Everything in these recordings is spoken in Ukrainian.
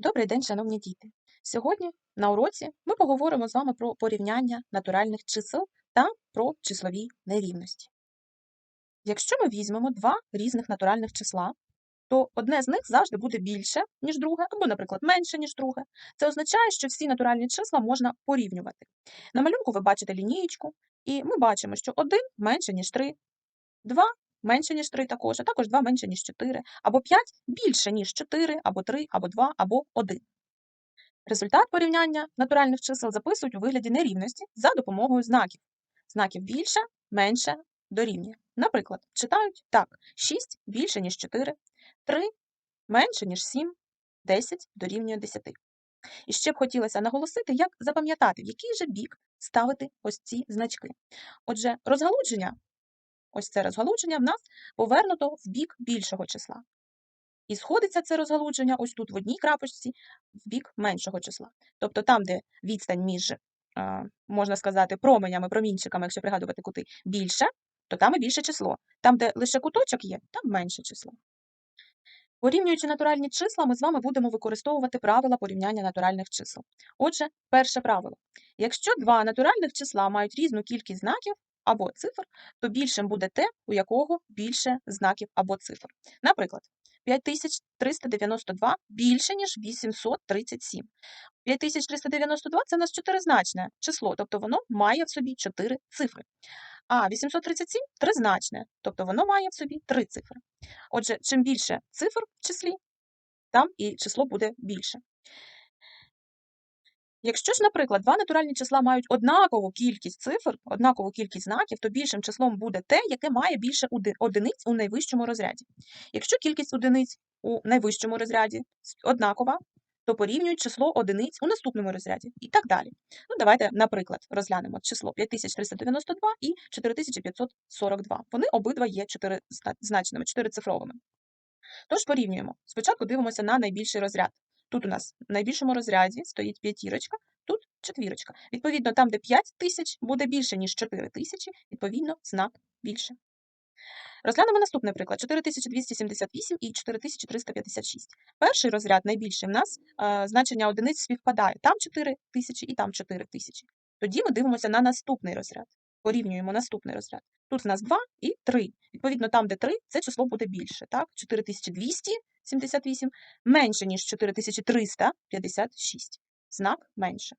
Добрий день, шановні діти! Сьогодні на уроці ми поговоримо з вами про порівняння натуральних чисел та про числові нерівності. Якщо ми візьмемо два різних натуральних числа, то одне з них завжди буде більше, ніж друге, або, наприклад, менше, ніж друге. Це означає, що всі натуральні числа можна порівнювати. На малюнку ви бачите лінієчку, і ми бачимо, що 1 менше, ніж 3, 2 менше, ніж 3 також, а також 2 менше, ніж 4, або 5 більше, ніж 4, або 3, або 2, або 1. Результат порівняння натуральних чисел записують у вигляді нерівності за допомогою знаків. Знаків більше, менше, дорівнює. Наприклад, читають так: 6 більше, ніж 4, 3 менше, ніж 7, 10 дорівнює 10. І ще б хотілося наголосити, як запам'ятати, в який же бік ставити ось ці значки. Отже, розгалудження, ось це розгалудження в нас повернуто в бік більшого числа. І сходиться це розгалудження ось тут в одній крапочці в бік меншого числа. Тобто там, де відстань між, можна сказати, променями, промінчиками, якщо пригадувати кути, більше, то там і більше число. Там, де лише куточок є, там менше число. Порівнюючи натуральні числа, ми з вами будемо використовувати правила порівняння натуральних чисел. Отже, перше правило. Якщо два натуральних числа мають різну кількість знаків або цифр, то більшим буде те, у якого більше знаків або цифр. Наприклад, 5392 більше, ніж 837. 5392 – це у нас чотиризначне число, тобто воно має в собі чотири цифри. А 837 – тризначне, тобто воно має в собі три цифри. Отже, чим більше цифр в числі, там і число буде більше. Якщо ж, наприклад, два натуральні числа мають однакову кількість цифр, однакову кількість знаків, то більшим числом буде те, яке має більше одиниць у найвищому розряді. Якщо кількість одиниць у найвищому розряді однакова, то порівнюють число одиниць у наступному розряді і так далі. Ну, давайте, наприклад, розглянемо число 5392 і 4542. Вони обидва є чотиризначними, чотирицифровими. Тож порівнюємо. Спочатку дивимося на найбільший розряд. Тут у нас в найбільшому розряді стоїть п'ятірочка, тут четвірочка. Відповідно, там, де 5 тисяч буде більше, ніж 4 тисячі, відповідно, знак більше. Розглянемо наступний приклад: 4278 і 4356. Перший розряд найбільший в нас е, значення одиниць співпадає. Там 4 тисячі і там 4 тисячі. Тоді ми дивимося на наступний розряд. Порівнюємо наступний розряд. Тут в нас 2 і 3. Відповідно, там, де 3, це число буде більше. Так? 4278 менше, ніж 4356. Знак менше.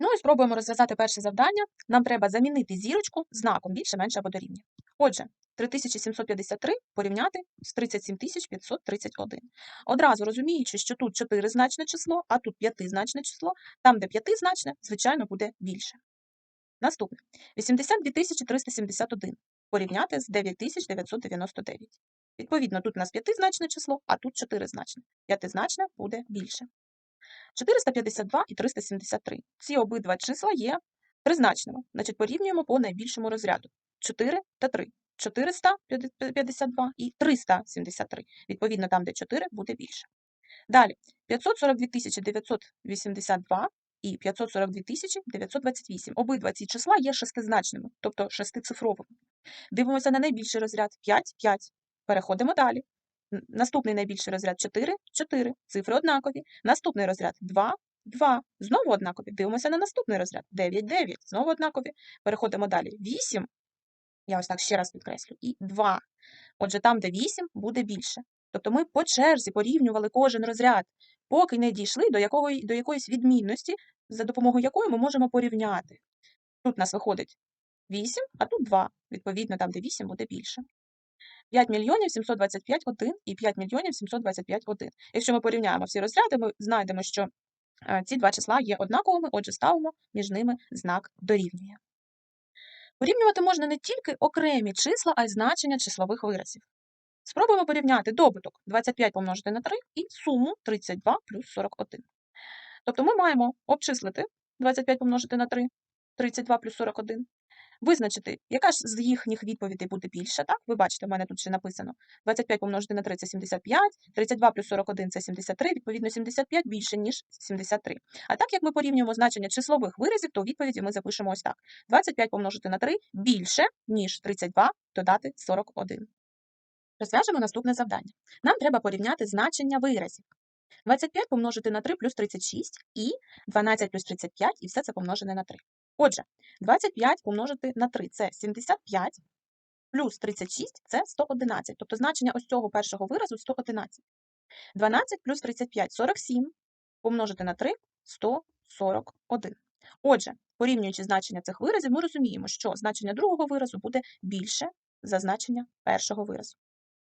Ну і спробуємо розв'язати перше завдання. Нам треба замінити зірочку знаком більше, менше або дорівнює. Отже, 3753 порівняти з 37531. Одразу розуміючи, що тут 4-значне число, а тут 5-значне число, там, де 5-значне, звичайно, буде більше. Наступне. 82371 порівняти з 9999. Відповідно, тут у нас 5-значне число, а тут 4-значне. 5-значне буде більше. 452 і 373. Ці обидва числа є тризначними. Значить, порівнюємо по найбільшому розряду. 4 та 3. 452 і 373. Відповідно, там, де 4, буде більше. Далі, 542 982 і 542 928. Обидва ці числа є шестизначними, тобто шестицифровими. Дивимося на найбільший розряд 5, 5. Переходимо далі. Наступний найбільший розряд 4, 4. Цифри однакові. Наступний розряд 2, 2. Знову однакові. Дивимося на наступний розряд 9, 9. Знову однакові. Переходимо далі. 8. Я ось так ще раз підкреслю. І 2. Отже, там, де 8, буде більше. Тобто ми по черзі порівнювали кожен розряд, поки не дійшли до, якої, до якоїсь відмінності, за допомогою якої ми можемо порівняти. Тут у нас виходить 8, а тут 2. Відповідно, там, де 8, буде більше. 5 мільйонів 725 1 і 5 мільйонів 725 1. Якщо ми порівняємо всі розряди, ми знайдемо, що е, ці два числа є однаковими, отже, ставимо між ними знак дорівнює. Порівнювати можна не тільки окремі числа, а й значення числових виразів. Спробуємо порівняти добуток 25 помножити на 3 і суму 32 плюс 41. Тобто ми маємо обчислити 25 помножити на 3, 32 плюс 41, визначити, яка ж з їхніх відповідей буде більша. Так? Ви бачите, в мене тут ще написано 25 помножити на 3 – це 75, 32 плюс 41 – це 73, відповідно 75 більше, ніж 73. А так як ми порівнюємо значення числових виразів, то відповіді ми запишемо ось так. 25 помножити на 3 більше, ніж 32 додати 41. Розв'яжемо наступне завдання. Нам треба порівняти значення виразів. 25 помножити на 3 плюс 36 і 12 плюс 35, і все це помножене на 3. Отже, 25 помножити на 3 – це 75, плюс 36 – це 111. Тобто значення ось цього першого виразу 111. 12 плюс 35 – 47, помножити на 3 – 141. Отже, порівнюючи значення цих виразів, ми розуміємо, що значення другого виразу буде більше за значення першого виразу.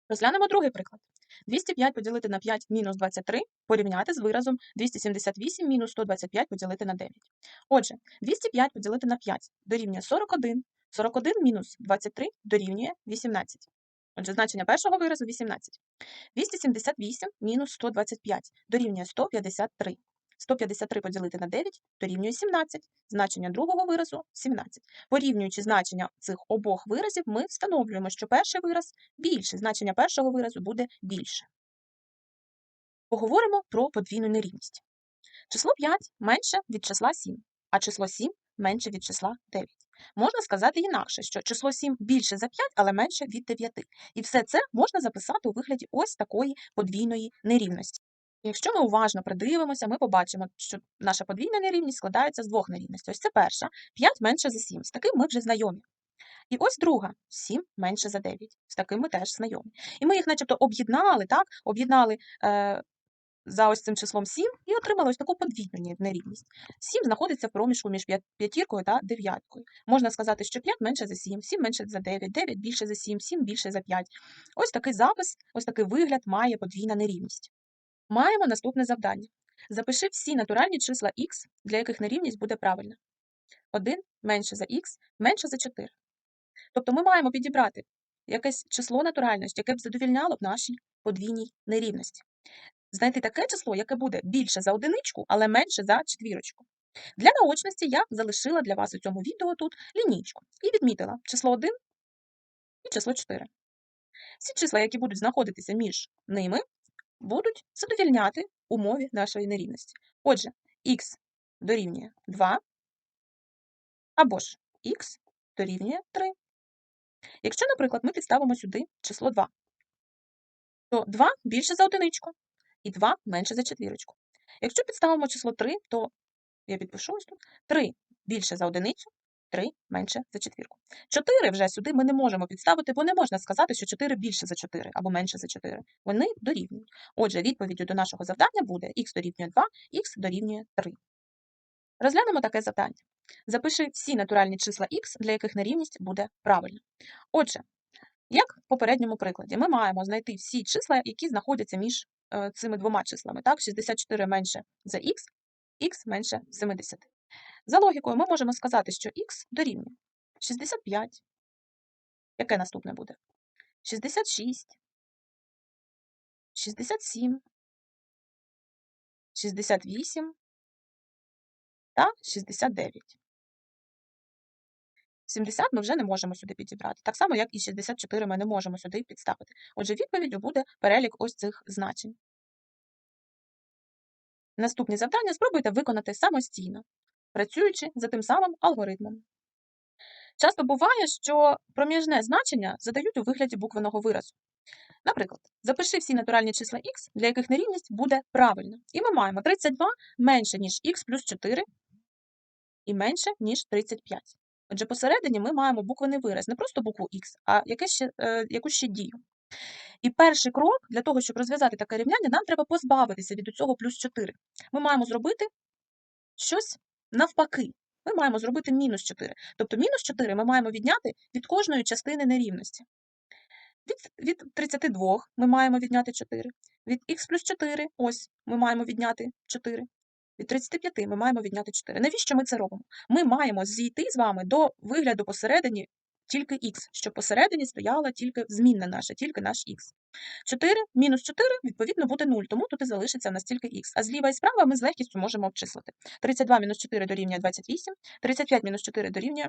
Розглянемо другий приклад. 205 поділити на 5 мінус 23 порівняти з виразом 278 мінус 125 поділити на 9. Отже, 205 поділити на 5 дорівнює 41, 41 мінус 23 дорівнює 18. Отже, значення першого виразу 18. 278 мінус 125 дорівнює 153. 153 поділити на 9 дорівнює 17. Значення другого виразу 17. Порівнюючи значення цих обох виразів, ми встановлюємо, що перший вираз більше, значення першого виразу буде більше. Поговоримо про подвійну нерівність. Число 5 менше від числа 7, а число 7 менше від числа 9. Можна сказати інакше, що число 7 більше за 5, але менше від 9. І все це можна записати у вигляді ось такої подвійної нерівності. Якщо ми уважно придивимося, ми побачимо, що наша подвійна нерівність складається з двох нерівностей. Ось це перша, 5 менше за 7. З таким ми вже знайомі. І ось друга, 7 менше за 9. З таким ми теж знайомі. І ми їх начебто об'єднали, так? Об'єднали е, за ось цим числом 7 і отримали ось таку подвійну нерівність. 7 знаходиться в проміжку між п'ятіркою та дев'яткою. Можна сказати, що 5 менше за 7, 7 менше за 9, 9 більше за 7, 7 більше за 5. Ось такий запис, ось такий вигляд має подвійна нерівність. Маємо наступне завдання. Запиши всі натуральні числа х, для яких нерівність буде правильна. 1 менше за х менше за 4. Тобто ми маємо підібрати якесь число натуральності, яке б задовільняло б нашій подвійній нерівності. Знайти таке число, яке буде більше за одиничку, але менше за четвірочку. Для наочності я залишила для вас у цьому відео тут лінійку і відмітила число 1 і число 4. Всі числа, які будуть знаходитися між ними, будуть задовільняти умові нашої нерівності. Отже, х дорівнює 2 або ж х дорівнює 3. Якщо, наприклад, ми підставимо сюди число 2, то 2 більше за одиничку і 2 менше за четвірочку. Якщо підставимо число 3, то я підпишу ось тут 3 більше за одиницю, 3 менше за четвірку. 4 вже сюди ми не можемо підставити, бо не можна сказати, що 4 більше за 4 або менше за 4. Вони дорівнюють. Отже, відповіддю до нашого завдання буде х дорівнює 2, х дорівнює 3. Розглянемо таке завдання. Запиши всі натуральні числа х, для яких нерівність буде правильна. Отже, як в попередньому прикладі, ми маємо знайти всі числа, які знаходяться між е, цими двома числами. Так, 64 менше за х, х менше 70. За логікою, ми можемо сказати, що х дорівнює 65. Яке наступне буде? 66, 67, 68 та 69. 70 ми вже не можемо сюди підібрати. Так само, як і 64 ми не можемо сюди підставити. Отже, відповіддю буде перелік ось цих значень. Наступні завдання спробуйте виконати самостійно, працюючи за тим самим алгоритмом. Часто буває, що проміжне значення задають у вигляді буквеного виразу. Наприклад, запиши всі натуральні числа х, для яких нерівність буде правильна. І ми маємо 32 менше, ніж х плюс 4 і менше, ніж 35. Отже, посередині ми маємо буквений вираз, не просто букву х, а яке ще, е, якусь ще дію. І перший крок для того, щоб розв'язати таке рівняння, нам треба позбавитися від цього плюс 4. Ми маємо зробити щось навпаки. Ми маємо зробити мінус 4. Тобто мінус 4 ми маємо відняти від кожної частини нерівності. Від, від 32 ми маємо відняти 4. Від х плюс 4, ось, ми маємо відняти 4. Від 35 ми маємо відняти 4. Навіщо ми це робимо? Ми маємо зійти з вами до вигляду посередині тільки х, щоб посередині стояла тільки змінна наша, тільки наш х. 4 мінус 4, відповідно, буде 0, тому тут і залишиться в нас тільки х. А зліва і справа ми з легкістю можемо обчислити. 32 мінус 4 дорівнює 28, 35 мінус 4 дорівнює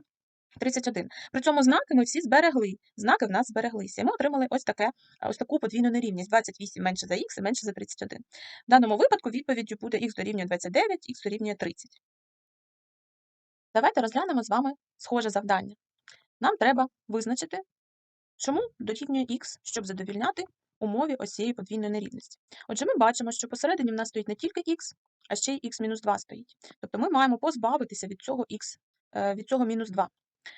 31. При цьому знаки ми всі зберегли. Знаки в нас збереглися. І ми отримали ось, таке, ось таку подвійну нерівність. 28 менше за х і менше за 31. В даному випадку відповіддю буде х дорівнює 29, х дорівнює 30. Давайте розглянемо з вами схоже завдання. Нам треба визначити, чому дорівнює х, щоб задовільняти умові ось подвійної нерівності. Отже, ми бачимо, що посередині в нас стоїть не тільки х, а ще й х-2 стоїть. Тобто ми маємо позбавитися від цього х, е, від цього мінус 2.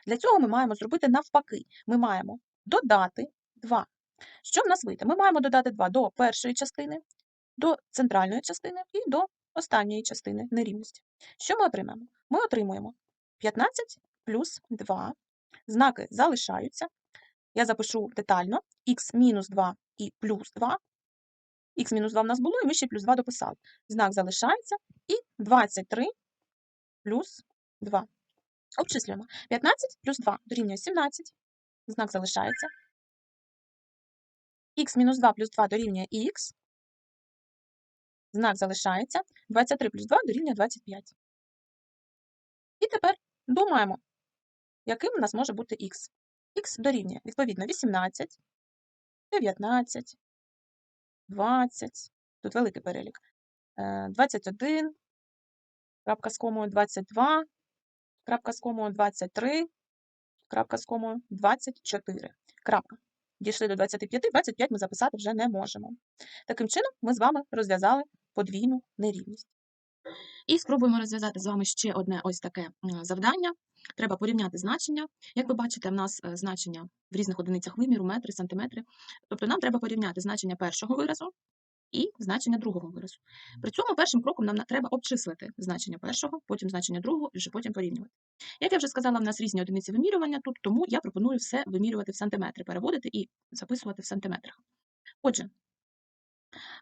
Для цього ми маємо зробити навпаки. Ми маємо додати 2. Що в нас вийде? Ми маємо додати 2 до першої частини, до центральної частини і до останньої частини нерівності. Що ми отримаємо? Ми отримуємо 15 плюс 2. Знаки залишаються. Я запишу детально х мінус 2 і плюс 2. Х мінус 2 в нас було, і ми ще плюс 2 дописали. Знак залишається і 23 плюс 2. Обчислюємо. 15 плюс 2 дорівнює 17. Знак залишається. х мінус 2 плюс 2 дорівнює х. Знак залишається. 23 плюс 2 дорівнює 25. І тепер думаємо, яким у нас може бути х. х дорівнює, відповідно, 18, 19, 20, тут великий перелік, е, 21, крапка з комою 22, крапка з комою 23, крапка з комою 24. Крапка. Дійшли до 25, 25 ми записати вже не можемо. Таким чином, ми з вами розв'язали подвійну нерівність. І спробуємо розв'язати з вами ще одне ось таке е, завдання. Треба порівняти значення. Як ви бачите, в нас е, значення в різних одиницях виміру, метри, сантиметри. Тобто нам треба порівняти значення першого виразу і значення другого виразу. При цьому першим кроком нам треба обчислити значення першого, потім значення другого і вже потім порівнювати. Як я вже сказала, в нас різні одиниці вимірювання тут, тому я пропоную все вимірювати в сантиметри, переводити і записувати в сантиметрах. Отже,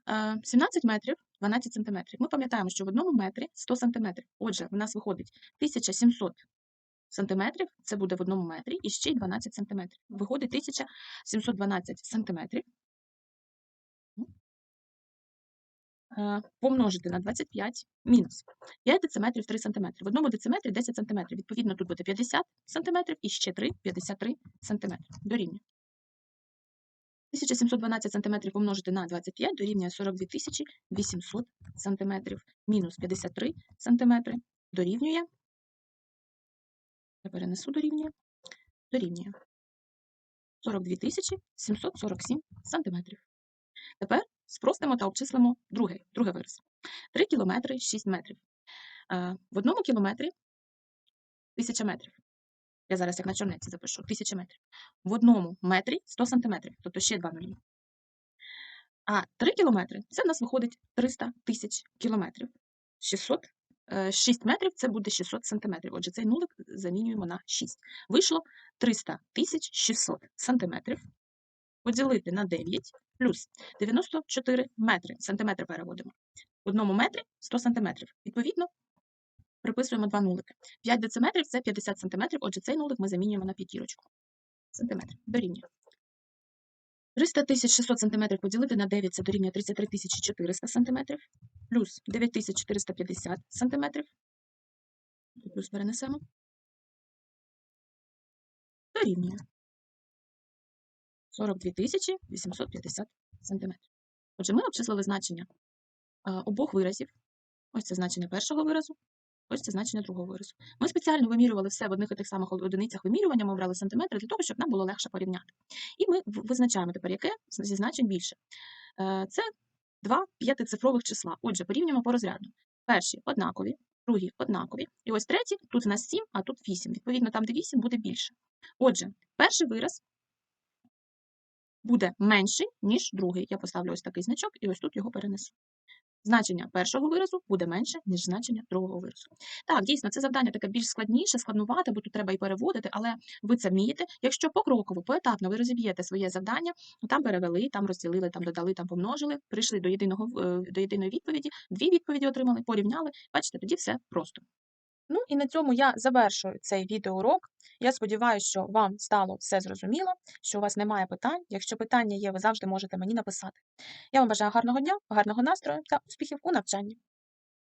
е, 17 метрів 12 сантиметрів. Ми пам'ятаємо, що в одному метрі 100 сантиметрів. Отже, в нас виходить 1700 сантиметрів, це буде в одному метрі, і ще й 12 сантиметрів. Виходить 1712 сантиметрів. Е, Помножити на 25 мінус 5 дециметрів 3 сантиметри. В одному дециметрі 10 сантиметрів. Відповідно, тут буде 50 сантиметрів і ще 3 – 53 сантиметри. Дорівнює. 1712 сантиметрів помножити на 25 дорівнює 42 800 сантиметрів. Мінус 53 сантиметри дорівнює. Я перенесу дорівнює. Дорівнює. 42 747 сантиметрів. Тепер спростимо та обчислимо другий, другий вираз. 3 кілометри 6 метрів. Е, В одному кілометрі 1000 метрів. Я зараз як на чорнеці запишу 1000 метрів. В одному метрі 100 сантиметрів, тобто ще два нулі. А 3 кілометри це в нас виходить 300 тисяч кілометрів. 600, е, 6 метрів це буде 600 сантиметрів. Отже, цей нулик замінюємо на 6. Вийшло 300 тисяч 600 сантиметрів. Поділити на 9 плюс 94 метри. Сантиметри переводимо. В одному метрі 100 сантиметрів. Відповідно, приписуємо два нулики. 5 дециметрів це 50 сантиметрів, отже, цей нулик ми замінюємо на п'ятірочку. Сантиметрів. Дорівнює. 300 600 сантиметрів поділити на 9 це дорівнює 33 400 сантиметрів. Плюс 9450 сантиметрів. Плюс перенесемо. Дорівнює. 42 850 сантиметрів. Отже, ми обчислили значення обох виразів. Ось це значення першого виразу, ось це значення другого виразу. Ми спеціально вимірювали все в одних і тих самих одиницях вимірювання, ми брали сантиметри для того, щоб нам було легше порівняти. І ми визначаємо тепер, яке зі значень більше. Е, Це два п'ятицифрових числа. Отже, порівнюємо по розряду. Перші однакові, другі однакові. І ось треті, тут у нас 7, а тут 8. Відповідно, там, де 8, буде більше. Отже, перший вираз буде менший, ніж другий. Я поставлю ось такий значок і ось тут його перенесу. Значення першого виразу буде менше, ніж значення другого виразу. Так, дійсно, це завдання таке більш складніше, складнувате, бо тут треба і переводити, але ви це вмієте. Якщо покроково, поетапно ви розіб'єте своє завдання, там перевели, там розділили, там додали, там помножили, прийшли до єдиного е, до єдиної відповіді, дві відповіді отримали, порівняли. Бачите, тоді все просто. Ну і на цьому я завершую цей відеоурок. Я сподіваюся, що вам стало все зрозуміло, що у вас немає питань. Якщо питання є, ви завжди можете мені написати. Я вам бажаю гарного дня, гарного настрою та успіхів у навчанні.